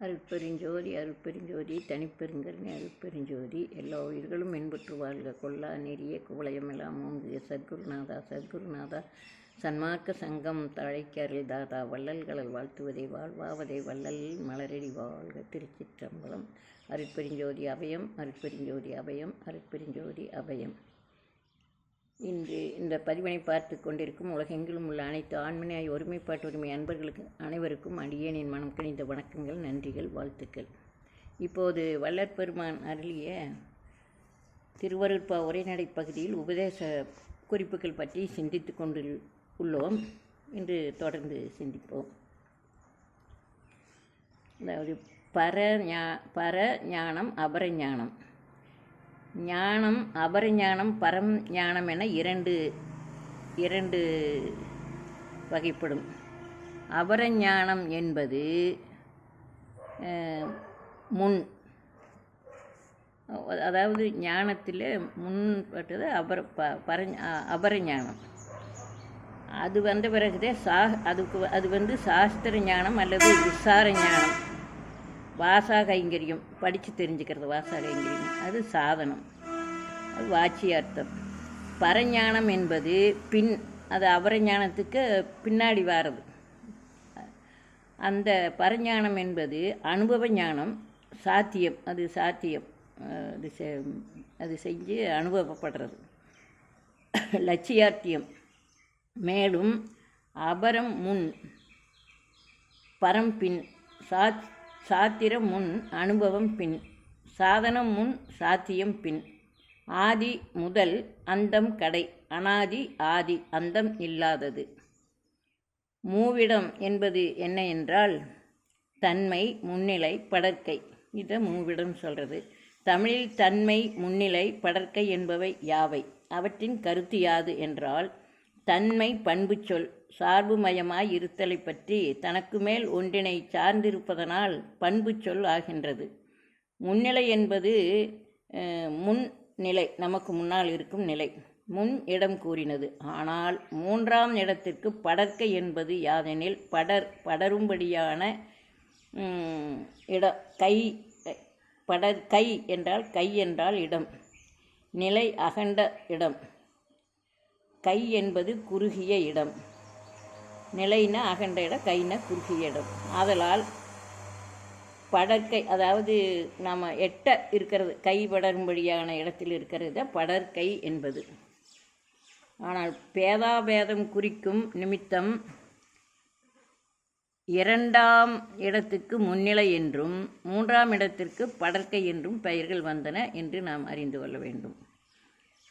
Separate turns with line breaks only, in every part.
அருட்பெருஞ்சோதி அருட்பெருஞ்சோதி தனிப்பெருங்கருணை அருட்பெருஞ்சோதி எல்லா உயிர்களும் இன்புற்று வாழ்க கொல்லா நெறிய குவளையமெல்லாம் ஓங்குக. சத்குருநாதா சத்குருநாதா சன்மார்க்க சங்கம் தழைக்கரில் தாதா வள்ளல்களல் வாழ்த்துவதை வாழ்வாவதை வள்ளல் மலரடி வாழ்க. திருச்சிற்றம்பலம். அருட்பெருஞ்சோதி அபயம். அருட்பெருஞ்சோதி அபயம். அருட்பெருஞ்சோதி அபயம். இன்று இந்த பதிவினை பார்த்து கொண்டிருக்கும் உலகெங்கிலும் உள்ள அனைத்து ஆண்மனையாய் ஒருமைப்பாட்டு உரிமை அன்பர்களுக்கு அனைவருக்கும் அடியேனின் மனம் கணிந்த வணக்கங்கள் நன்றிகள் வாழ்த்துக்கள். இப்போது வல்லற்பெருமான் அருளிய திருவருட்பா உரைநடை பகுதியில் உபதேச குறிப்புகள் பற்றி சிந்தித்து கொண்டு உள்ளோம். இன்று தொடர்ந்து சிந்திப்போம். அதாவது பர ஞா பர ஞானம் அபர ஞானம். ஞானம் அபரஞானம் பரம் ஞானம் என இரண்டு இரண்டு வகைப்படும். அபரஞானம் என்பது முன் அதாவது ஞானத்தில் முன்பட்டது அபர ப பர அபரஞானம். அது வந்த பிறகுதே சா அதுக்கு அது வந்து சாஸ்திர ஞானம் அல்லது விசார ஞானம். வாசா கைங்கரியம் படித்து தெரிஞ்சுக்கிறது வாசா கைங்கரியம் அது சாதனம். அது வாட்சியார்த்தம் பரஞானம் என்பது பின் அது அவரஞானத்துக்கு பின்னாடி வாரது. அந்த பரஞானம் என்பது அனுபவ ஞானம் சாத்தியம் அது சாத்தியம். அது செ- அது செஞ்சு அனுபவப்படுறது. லட்சியார்த்தியம். மேலும் அபரம் முன் பரம் பின் சாத் சாத்திரம் முன் அனுபவம் பின் சாதனம் முன் சாத்தியம் பின். ஆதி முதல் அந்தம் கடை அனாதி ஆதி அந்தம் இல்லாதது. மூவிடம் என்பது என்ன என்றால் தன்மை முன்னிலை படற்கை. இதை மூவிடம் சொல்கிறது தமிழில் தன்மை முன்னிலை படற்கை என்பவை யாவை? அவற்றின் கருத்து யாது என்றால் தன்மை பண்புச்சொல் சார்புமயமாய் இருத்தலை பற்றி தனக்கு மேல் ஒன்றினை சார்ந்திருப்பதனால் பண்பு சொல் ஆகின்றது. முன்னிலை என்பது முன் நிலை நமக்கு முன்னால் இருக்கும் நிலை. முன் இடம் கூறினது. ஆனால் மூன்றாம் இடத்திற்கு படர்க்கை என்பது யாதெனில் படர் படரும்படியான இடம் இட கை படர் கை என்றால் கை என்றால் இடம். நிலை அகண்ட இடம். கை என்பது குறுகிய இடம். நிலைன அகண்ட இடம் கைன குறுகிய இடம். ஆதலால் படற்கை அதாவது நாம் எட்ட இருக்கிறது கை படரும்படியான இடத்தில் இருக்கிறது படற்கை என்பது. ஆனால் பேதாபேதம் குறிக்கும் நிமித்தம் இரண்டாம் இடத்துக்கு முன்னிலை என்றும் மூன்றாம் இடத்திற்கு படற்கை என்றும் பெயர்கள் வந்தன என்று நாம் அறிந்து கொள்ள வேண்டும்.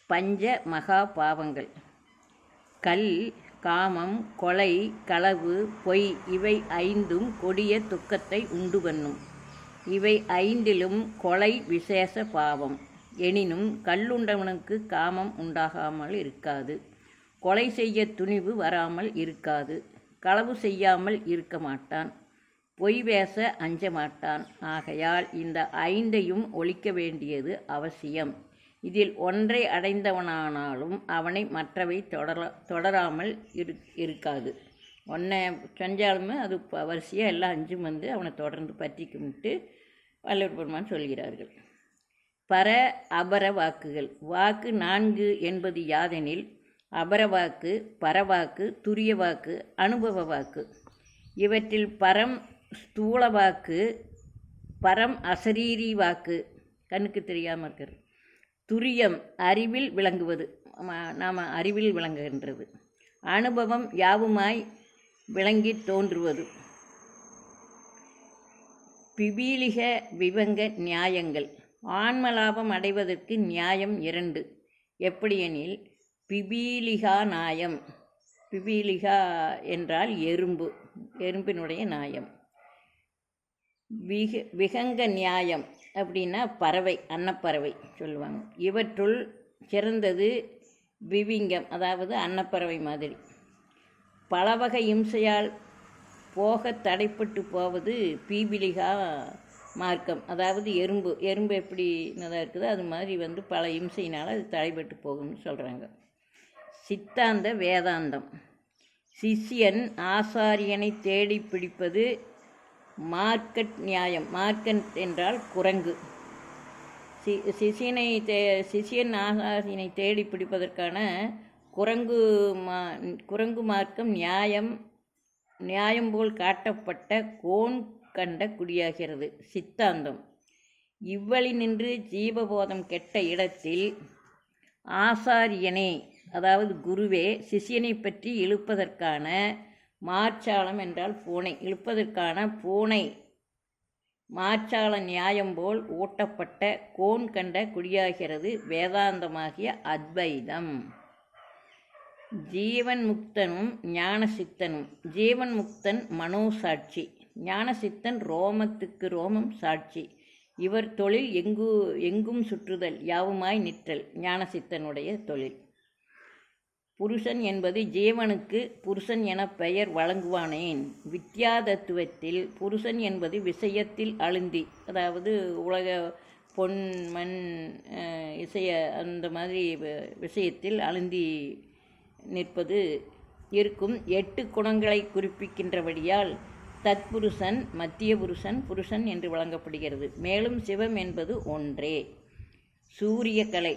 பஞ்ச மகா பாவங்கள். கல் காமம் கொலை களவு பொய் இவை ஐந்தும் கொடிய துக்கத்தை உண்டு பண்ணும் இவை ஐந்திலும் கொலை விசேஷ பாவம். எனினும் கல்லுண்டவனுக்கு காமம் உண்டாகாமல் இருக்காது. கொலை செய்ய துணிவு வராமல் இருக்காது. களவு செய்யாமல் இருக்க மாட்டான். பொய் பேச அஞ்ச மாட்டான். ஆகையால் இந்த ஐந்தையும் ஒழிக்க வேண்டியது அவசியம். இதில் ஒன்றை அடைந்தவனானாலும் அவனை மற்றவை தொடர தொடராமல் இரு இருக்காது. ஒன்றை செஞ்சாலுமே அது ப- வரிசையாக எல்லாம் அஞ்சும் வந்து அவனை தொடர்ந்து பற்றி கும்பிட்டு வல்லவர் பெருமான் சொல்கிறார்கள். பர அபர வாக்குகள். வாக்கு நான்கு என்பது யாதெனில் அபர வாக்கு பரவாக்கு துரிய வாக்கு அனுபவ வாக்கு. இவற்றில் பரம் ஸ்தூல வாக்கு பரம் அசரீரி வாக்கு. கண்ணுக்கு தெரியாமல் இருக்கிறது. துரியம் அறிவில் விளங்குவது. நாம் அறிவில் விளங்குகின்றது. அனுபவம் யாவுமாய் விளங்கி தோன்றுவது. பிபீலிக விவங்க நியாயங்கள். ஆன்ம லாபம் அடைவதற்கு நியாயம் இரண்டு. எப்படியெனில் பிபீலிகா நாயம். பிபீலிகா என்றால் எறும்பு எறும்பினுடைய நியாயம் விக விகங்க நியாயம். அப்படின்னா பறவை அன்னப்பறவை சொல்லுவாங்க. இவற்றுள் சிறந்தது விவிங்கம் அதாவது அன்னப்பறவை மாதிரி. பல வகை இம்சையால் போக தடைப்பட்டு போவது பீபிலிகா மார்க்கம். அதாவது எறும்பு எறும்பு எப்படி நல்லா இருக்குதோ அது மாதிரி வந்து பல இம்சையினால் அது தடைப்பட்டு போகும்னு சொல்கிறாங்க சித்தாந்த வேதாந்தம். சிஷ்யன் ஆசாரியனை தேடி பிடிப்பது மார்க்கட் நியாயம். மார்க்கட் என்றால் குரங்கு. சி சிசியனை தே சிசியன் ஆசாசினை தேடி பிடிப்பதற்கான குரங்கு மா குரங்கு மார்க்கம் நியாயம் நியாயம் போல் காட்டப்பட்ட கோன் கண்ட குடியாகிறது. சித்தாந்தம். இவ்வழி நின்று ஜீவபோதம் கெட்ட இடத்தில் ஆசாரியனே அதாவது குருவே சிஷியனை பற்றி இழுப்பதற்கான மார்ச்சாலம் என்றால் பூனை. இழுப்பதற்கான பூனை. மார்ச்சால நியாயம் போல் ஊட்டப்பட்ட கோன் கண்ட குடியாகிறது வேதாந்தமாகிய அத்வைதம். ஜீவன் முக்தனும் ஞான சித்தனும் ஜீவன் முக்தன் மனோ சாட்சி. ஞான ஞானசித்தன் ரோமத்துக்கு ரோமம் சாட்சி. இவர் தொழில் எங்கு எங்கும் சுற்றுதல் யாவுமாய் நிற்றல். ஞானசித்தனுடைய தொழில். புருஷன் என்பது ஜீவனுக்கு புருஷன் என பெயர் வழங்குவானேன். வித்யாதத்துவத்தில் புருஷன் என்பது விஷயத்தில் அழுந்தி அதாவது உலக பொன் மண் இசைய அந்த மாதிரி விஷயத்தில் அழுந்தி நிற்பது இருக்கும். எட்டு குணங்களை குறிப்பிக்கின்றபடியால் தத்புருஷன் மத்திய புருஷன் புருஷன் என்று வழங்கப்படுகிறது. மேலும் சிவம் என்பது ஒன்றே. சூரியக்கலை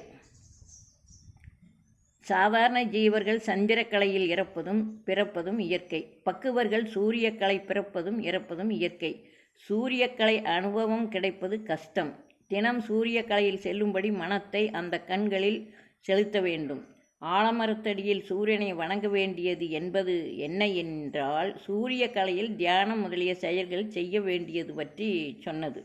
சாதாரண ஜீவர்கள் சந்திரக்கலையில் இறப்பதும் பிறப்பதும் இயற்கை. பக்குவர்கள் சூரியக்கலை பிறப்பதும் இறப்பதும் இயற்கை. சூரியக்கலை அனுபவம் கிடைப்பது கஷ்டம். தினம் சூரியக்கலையில் செல்லும்படி மனத்தை அந்த கண்களில் செலுத்த வேண்டும். ஆலமரத்தடியில் சூரியனை வணங்க வேண்டியது என்பது என்ன என்றால் சூரியக்கலையில் தியானம் முதலிய செயல்கள் செய்ய வேண்டியது பற்றி சொன்னது.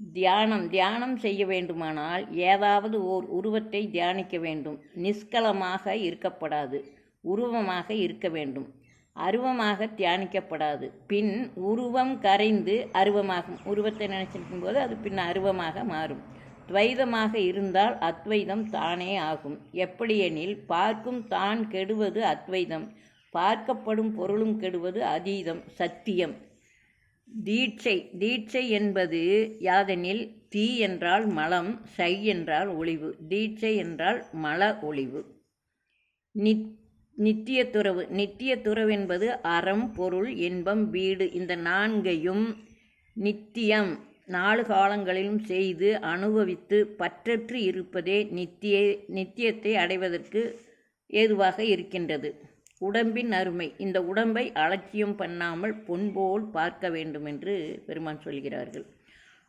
தியானம் தியானம் செய்ய வேண்டுமானால் ஏதாவது ஓர் உருவத்தை தியானிக்க வேண்டும். நிஷ்கலமாக இருக்கப்படாது உருவமாக இருக்க வேண்டும். அருவமாக தியானிக்கப்படாது. பின் உருவம் கரைந்து அருவமாகும். உருவத்தை நினைச்சிருக்கும் போது அது பின் அருவமாக மாறும். துவைதமாக இருந்தால் அத்வைதம் தானே ஆகும். எப்படியெனில் பார்க்கும் தான் கெடுவது அத்வைதம் பார்க்கப்படும் பொருளும் கெடுவது அதீதம் சத்தியம். தீட்சை. தீட்சை என்பது யாதெனில் தீ என்றால் மலம் சை என்றால் ஒளிவு. தீட்சை என்றால் மல ஒளிவு. நித் நித்திய துறவு நித்திய துறவு என்பது அறம் பொருள் இன்பம் வீடு. இந்த நான்கையும் நித்தியம். நாலு காலங்களிலும் செய்து அனுபவித்து பற்றற்று இருப்பதே நித்திய நித்தியத்தை அடைவதற்கு ஏதுவாக இருக்கின்றது. உடம்பின் அருமை. இந்த உடம்பை அலட்சியம் பண்ணாமல் பொன்போல் பார்க்க வேண்டும் என்று பெருமான் சொல்கிறார்கள்.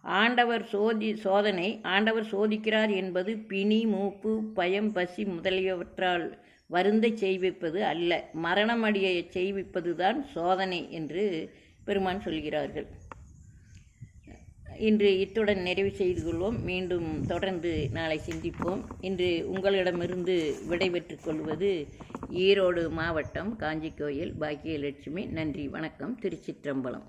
ஆண்டவர் சோதி சோதனை ஆண்டவர் சோதிக்கிறார் என்பது பிணி மூப்பு பயம் பசி முதலியவற்றால் வருந்த செய்விப்பது அல்ல. மரணமடைய செய்விப்பதுதான் சோதனை என்று பெருமான் சொல்கிறார்கள். இன்று இத்துடன் நிறைவு செய்து கொள்வோம். மீண்டும் தொடர்ந்து நாளை சிந்திப்போம். இன்று உங்களிடமிருந்து விடைபெற்று கொள்வது ஈரோடு மாவட்டம் காஞ்சி கோயில் பாக்கியலட்சுமி. நன்றி வணக்கம். திருச்சிற்றம்பலம்.